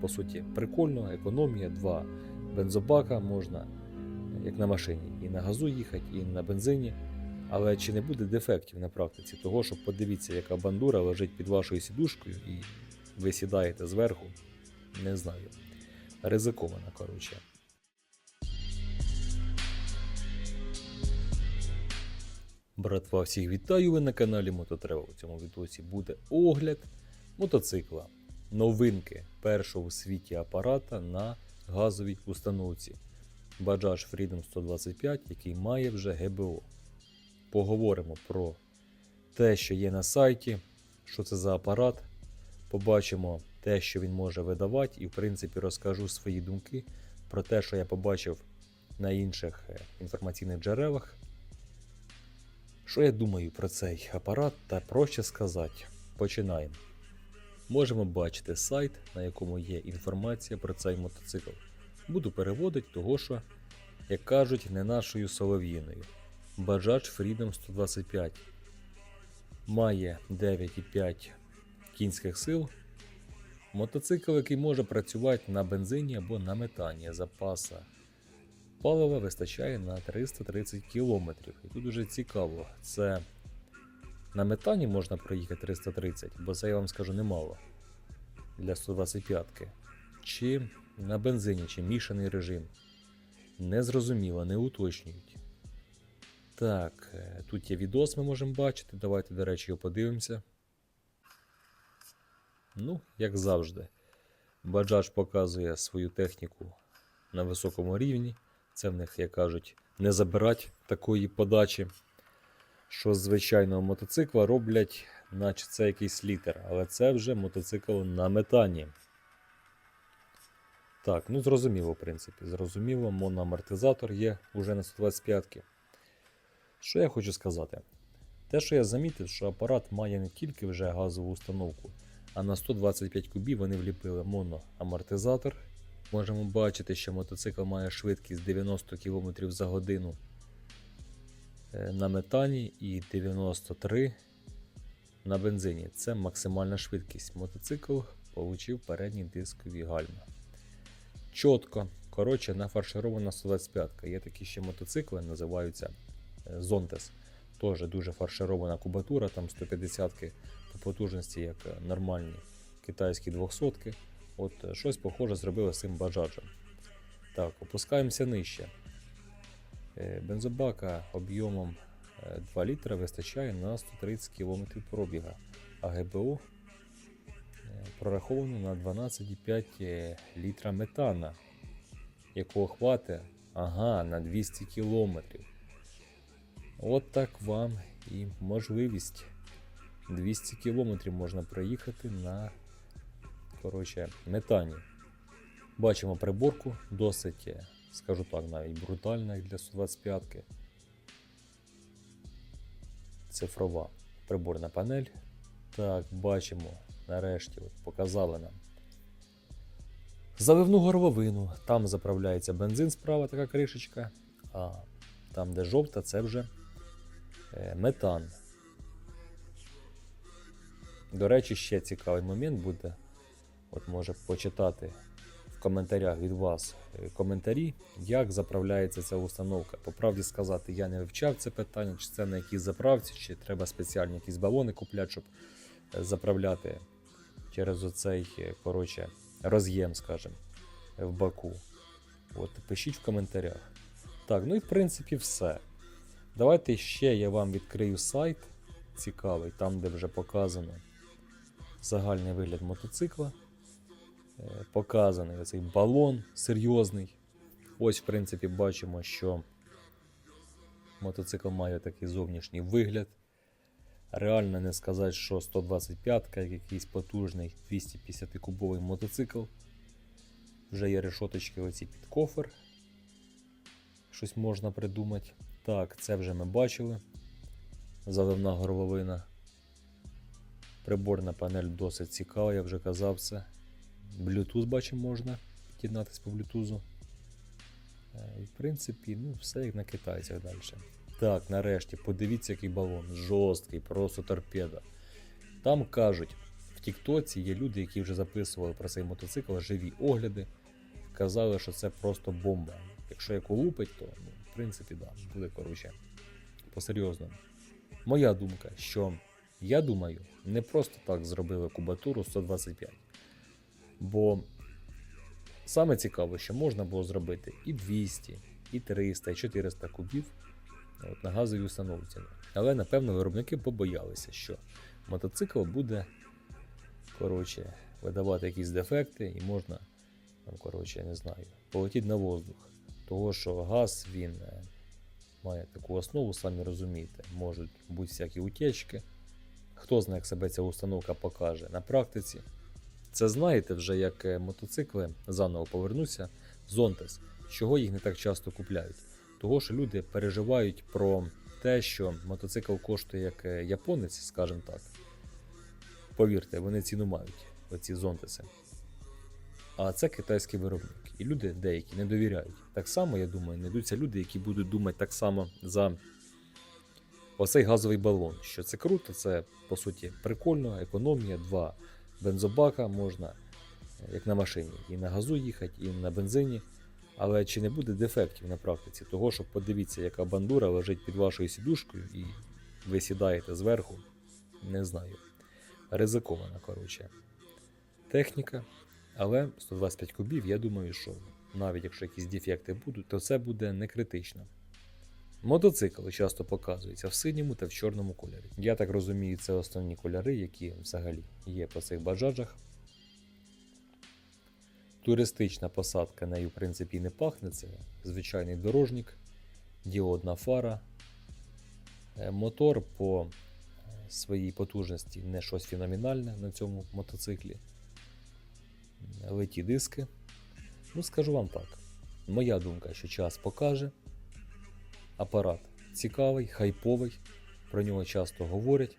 по суті, прикольно, економія, два бензобака можна, як на машині, і на газу їхати, і на бензині. Але чи не буде дефектів на практиці того, що подивіться, яка бандура лежить під вашою сідушкою, і ви сідаєте зверху, не знаю. Ризиковано, коротше. Братва, всіх вітаю! Ви на каналі Мототрево. У цьому відосі буде огляд мотоцикла. Новинки першого у світі апарата на газовій установці. Bajaj Freedom 125, який має вже ГБО. Поговоримо про те, що є на сайті, що це за апарат. Побачимо те, що він може видавати, і в принципі розкажу свої думки про те, що я побачив на інших е, інформаційних джерелах. Що я думаю про цей апарат та проще сказати. Починаємо. Можемо бачити сайт, на якому є інформація про цей мотоцикл. Буду переводити того, що, як кажуть, не нашою солов'їною. Bajaj Freedom 125 має 9,5 кінських сил. Мотоцикл, який може працювати на бензині або на метані запаса палива вистачає на 330 км. І тут дуже цікаво, це на метані можна проїхати 330, бо це я вам скажу немало для 125-ки. Чи на бензині, чи мішаний режим. Незрозуміло, не уточнюють. Так, е, тут є відос, ми можемо бачити. Давайте, до речі, його подивимося. Ну, як завжди, Bajaj показує свою техніку на високому рівні. Це в них, як кажуть, не забирать такої подачі, що з звичайного мотоцикла роблять, наче це якийсь літер, але це вже мотоцикл на метані. Так, ну зрозуміло, в принципі, зрозуміло, моноамортизатор є уже на 125-ки. Що я хочу сказати? Те, що я замітив, що апарат має не тільки вже газову установку, а на 125 кубів вони вліпили моноамортизатор. Можемо бачити, що мотоцикл має швидкість 90 км за годину на метані і 93 на бензині. Це максимальна швидкість. Мотоцикл отримав передні дискові гальма. Чітко, коротше, нафарширована 125. Є такі ще мотоцикли, називаються е, Zontes. Теж дуже фарширована кубатура, там 150 по потужності, як е, нормальні китайські 200 -ки. От е, щось похоже зробили з цим баджаджем. Так, опускаємося нижче. Е, Бензобака об'ємом е, 2 літра вистачає на 130 км пробіга, а ГБО е, прораховано на 12,5 е, літра метана, якого хватить ага, на 200 км. От так вам і можливість. 200 км можна проїхати на коротше, метані. Бачимо приборку, досить, е, скажу так, навіть брутальна як для 125-ки. Цифрова приборна панель. Так, бачимо, нарешті от, показали нам. Заливну горловину. Там заправляється бензин справа така кришечка, а там, де жовта, це вже е, метан. До речі, ще цікавий момент буде. От може почитати в коментарях від вас е, коментарі, як заправляється ця установка. По правді сказати, я не вивчав це питання, чи це на якійсь заправці, чи треба спеціальні якісь балони купляти, щоб е, заправляти через оцей е, коротше, роз'єм, скажімо, в баку. От, пишіть в коментарях. Так, ну і в принципі все. Давайте ще я вам відкрию сайт цікавий, там де вже показано загальний вигляд мотоцикла. Е, Показаний оцей балон серйозний. Ось, в принципі, бачимо, що мотоцикл має такий зовнішній вигляд. Реально не сказати, що 125 як якийсь потужний 250-кубовий мотоцикл. Вже є решоточки оці під кофер. Щось можна придумати. Так, це вже ми бачили. Заливна горловина. Приборна панель досить цікава, я вже казав це. Bluetooth бачимо, можна під'єднатися по Bluetooth. Е, І в принципі, ну, все як на китайцях далі. Так, нарешті, подивіться, який балон. Жорсткий, просто торпеда. Там кажуть, в Тіктоці є люди, які вже записували про цей мотоцикл живі огляди, казали, що це просто бомба. Якщо як улупить, то ну, в принципі да, буде коротше по-серйозному. Моя думка, що я думаю, не просто так зробили кубатуру 125. Бо саме цікаво, що можна було зробити і 200, і 300, і 400 кубів от, на газовій установці. Але напевно виробники побоялися, що мотоцикл буде коротше, видавати якісь дефекти і можна, там, коротше, я не знаю, полетіти на воздух. Того, що газ він е, має таку основу, самі розумієте, можуть бути всякі утечки. Хто знає, як себе ця установка покаже на практиці. Це знаєте вже, як е, мотоцикли заново повернуся з Онтес, чого їх не так часто купляють. Того, що люди переживають про те, що мотоцикл коштує як е, японець, скажімо так. Повірте, вони ціну мають, оці зонтеси. А це китайський виробник. І люди деякі не довіряють. Так само, я думаю, знайдуться люди, які будуть думати так само за оцей газовий балон. Що це круто, це по суті прикольно, економія, два бензобака можна, е, як на машині, і на газу їхати, і на бензині. Але чи не буде дефектів на практиці? Того, що подивіться, яка бандура лежить під вашою сідушкою, і ви сідаєте зверху, не знаю. Ризикована, коротше. Техніка. Але 125 кубів, я думаю, що навіть якщо якісь дефекти будуть, то це буде не критично. Мотоцикли часто показуються в синьому та в чорному кольорі. Я так розумію, це основні кольори, які взагалі є по цих баджаджах. Туристична посадка нею, в принципі, не пахне. Це звичайний дорожник, діодна фара. Е, Мотор по е, своїй потужності не щось феноменальне на цьому мотоциклі. Литі диски. Ну, скажу вам так. Моя думка, що час покаже. Апарат цікавий, хайповий, про нього часто говорять.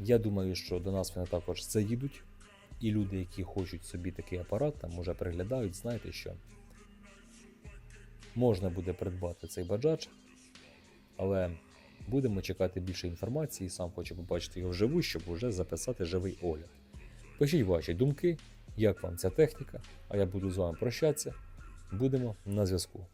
Я думаю, що до нас вони також заїдуть. І люди, які хочуть собі такий апарат, там уже приглядають, знаєте що. Можна буде придбати цей баджач, але будемо чекати більше інформації. Сам хочу побачити його вживу, щоб вже записати живий огляд. Пишіть ваші думки, як вам ця техніка, а я буду з вами прощатися. Будемо на зв'язку.